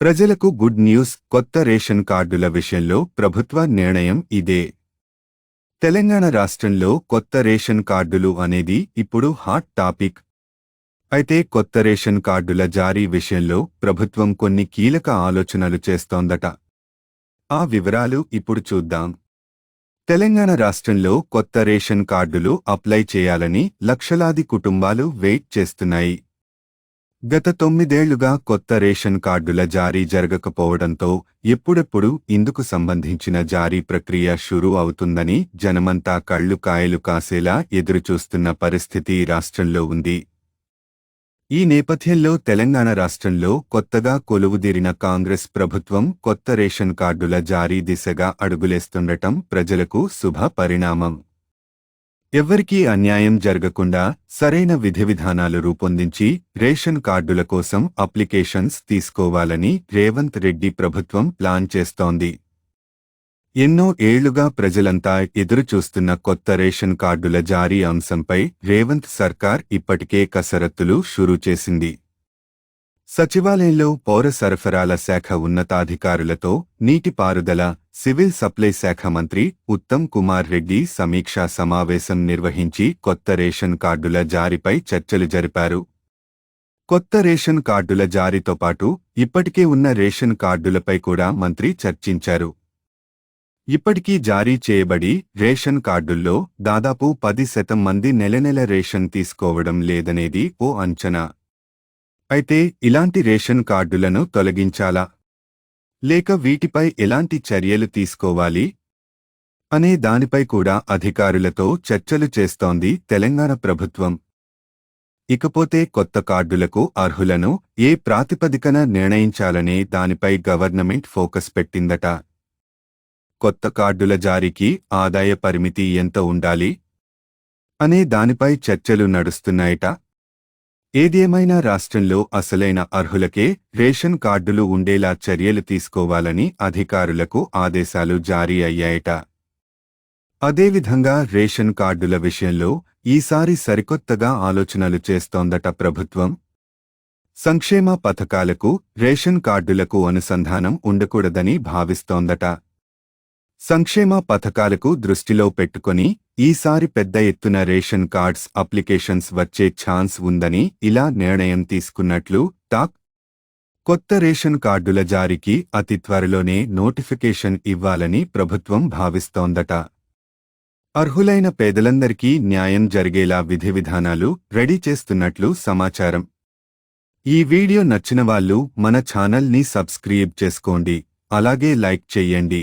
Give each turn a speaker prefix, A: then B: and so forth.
A: ప్రజలకు good news కొత్త ration కార్డుల విషయంలో ప్రభుత్వ నిర్ణయం ఇదే. తెలంగాణ రాష్ట్రంలో కొత్త రేషన్ కార్డులు అనేది ఇప్పుడు హాట్ టాపిక్. అయితే కొత్త రేషన్ కార్డుల జారీ విషయంలో ప్రభుత్వం కొన్ని కీలక ఆలోచనలు చేస్తోందట. ఆ వివరాలు ఇప్పుడు చూద్దాం. తెలంగాణ రాష్ట్రంలో కొత్త రేషన్ కార్డులు అప్లై చేయాలని లక్షలాది కుటుంబాలు వెయిట్ చేస్తున్నాయి. గత తొమ్మిదేళ్ళుగా కొత్త రేషన్ కార్డుల జారీ జరగకపోవడంతో ఎప్పుడెప్పుడు ఇందుకు సంబంధించిన జారీ ప్రక్రియ షురూ అవుతుందని జనమంతా కళ్ళు కాయలు కాసేలా ఎదురుచూస్తున్న పరిస్థితి రాష్ట్రంలో ఉంది. ఈ నేపథ్యంలో తెలంగాణ రాష్ట్రంలో కొత్తగా కొలువుదీరిన కాంగ్రెస్ ప్రభుత్వం కొత్త రేషన్ కార్డుల జారీ దిశగా అడుగులేస్తుండటం ప్రజలకు శుభ పరిణామం ఎవ్వరికీ అన్యాయం జరగకుండా సరైన విధి విధానాలు రూపొందించి రేషన్ కార్డుల కోసం అప్లికేషన్స్ తీసుకోవాలని రేవంత్ రెడ్డి ప్రభుత్వం ప్లాన్ చేస్తోంది. ఎన్నో ఏళ్ళుగా ప్రజలంతా ఎదురుచూస్తున్న కొత్త రేషన్ కార్డుల జారీ అంశంపై రేవంత్ సర్కార్ ఇప్పటికే కసరత్తులు షురూ చేసింది. సచివాలయంలో పౌర సరఫరాల శాఖ ఉన్నతాధికారులతో నీటిపారుదల సివిల్ సప్లై శాఖ మంత్రి ఉత్తమ్ కుమార్ రెడ్డి సమీక్షా సమావేశం నిర్వహించి కొత్త రేషన్ కార్డుల జారీపై చర్చలు జరిపారు. కొత్త రేషన్ కార్డుల జారీతో పాటు ఇప్పటికే ఉన్న రేషన్ కార్డులపై కూడా మంత్రి చర్చించారు. ఇప్పటికీ జారీ చేయబడి రేషన్ కార్డుల్లో దాదాపు పది శాతం మంది నెల నెల రేషన్ తీసుకోవడం లేదనేది ఓ అంచనా. అయితే ఇలాంటి రేషన్ కార్డులను తొలగించాలా? లేక వీటిపై ఎలాంటి చర్యలు తీసుకోవాలి? అనే దానిపై కూడా అధికారులతో చర్చలు చేస్తోంది తెలంగాణ ప్రభుత్వం. ఇకపోతే కొత్త కార్డులకు అర్హులను ఏ ప్రాతిపదికన నిర్ణయించాలనే దానిపై గవర్నమెంట్ ఫోకస్ పెట్టిందట. కొత్త కార్డుల జారీకి ఆదాయ పరిమితి ఎంత ఉండాలి? అనే దానిపై చర్చలు నడుస్తున్నాయట. ఏదేమైనా రాష్ట్రంలో అసలైన అర్హులకే రేషన్ కార్డులు ఉండేలా చర్యలు తీసుకోవాలని అధికారులకు ఆదేశాలు జారీ అయ్యాయట. అదేవిధంగా రేషన్ కార్డుల విషయంలో ఈసారి సరికొత్తగా ఆలోచనలు చేస్తోందట ప్రభుత్వం. సంక్షేమ పథకాలకు రేషన్ కార్డులకు అనుసంధానం ఉండకూడదని భావిస్తోందట. సంక్షేమ పథకాలకు దృష్టిలో పెట్టుకొని ఈసారి పెద్ద ఎత్తున రేషన్ కార్డ్స్ అప్లికేషన్స్ వచ్చే ఛాన్స్ ఉందని ఇలా నిర్ణయం తీసుకున్నట్లు టాక్. కొత్త రేషన్ కార్డుల జారీకి అతి త్వరలోనే నోటిఫికేషన్ ఇవ్వాలని ప్రభుత్వం భావిస్తోందట. అర్హులైన పేదలందరికీ న్యాయం జరిగేలా విధి విధానాలు రెడీ చేస్తున్నట్లు సమాచారం. ఈ వీడియో నచ్చిన వాళ్ళు మన ఛానల్ని సబ్స్క్రైబ్ చేసుకోండి. అలాగే లైక్ చెయ్యండి